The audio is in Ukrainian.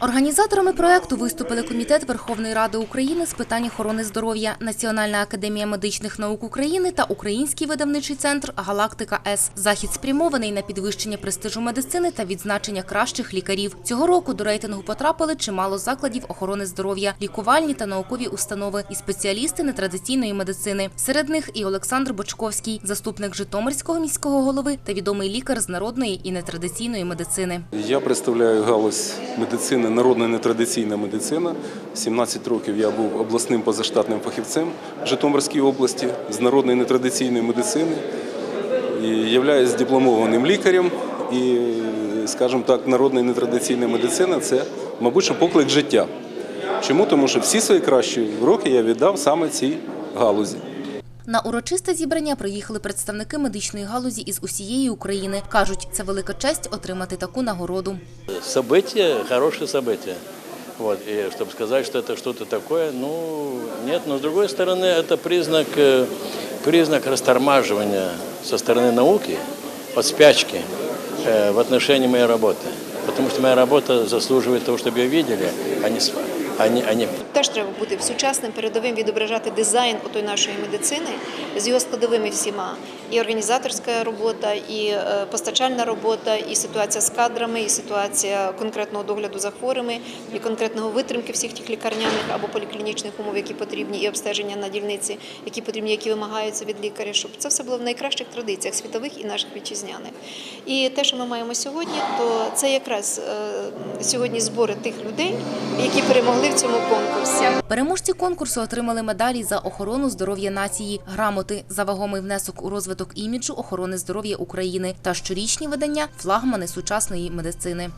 Організаторами проекту виступили Комітет Верховної Ради України з питань охорони здоров'я, Національна академія медичних наук України та Український видавничий центр Галактика С. Захід спрямований на підвищення престижу медицини та відзначення кращих лікарів. Цього року до рейтингу потрапили чимало закладів охорони здоров'я, лікувальні та наукові установи і спеціалісти нетрадиційної медицини. Серед них і Олександр Бочковський, заступник Житомирського міського голови та відомий лікар з народної і нетрадиційної медицини. Я представляю галузь медицини, народна нетрадиційна медицина. 17 років я був обласним позаштатним фахівцем в Житомирській області з народної нетрадиційної медицини. І являюсь дипломованим лікарем. І, скажімо так, народна нетрадиційна медицина це, мабуть, поклик життя. Чому? Тому що всі свої кращі роки я віддав саме цій галузі. На урочисте зібрання приїхали представники медичної галузі із усієї України. Кажуть, це велика честь отримати таку нагороду. Событие, хорошее событие. Вот, и чтобы сказать, что это что-то такое, ну, нет. Но с другой стороны, это признак, э, признак растормаживания со стороны науки от спячки э, в отношении моей работы. Потому что моя работа заслуживает того, чтобы ее видели, а не, с- а не, а не Теж треба бути сучасним, передовим, відображати дизайн отої нашої медицини з його складовими всіма. І організаторська робота, і е, постачальна робота, і ситуація з кадрами, і ситуація конкретного догляду за хворими, і конкретного витримки всіх тих лікарняних або поліклінічних умов, які потрібні, і обстеження на дільниці, які потрібні, які вимагаються від лікаря, щоб це все було в найкращих традиціях світових і наших вітчизняних. І те, що ми маємо сьогодні, то це якраз е, сьогодні збори тих людей, які перемогли в цьому конкурсі. Переможці конкурсу отримали медалі за охорону здоров'я нації, грамоти за вагомий внесок у розвиток іміджу охорони здоров'я України та щорічні видання флагмани сучасної медицини.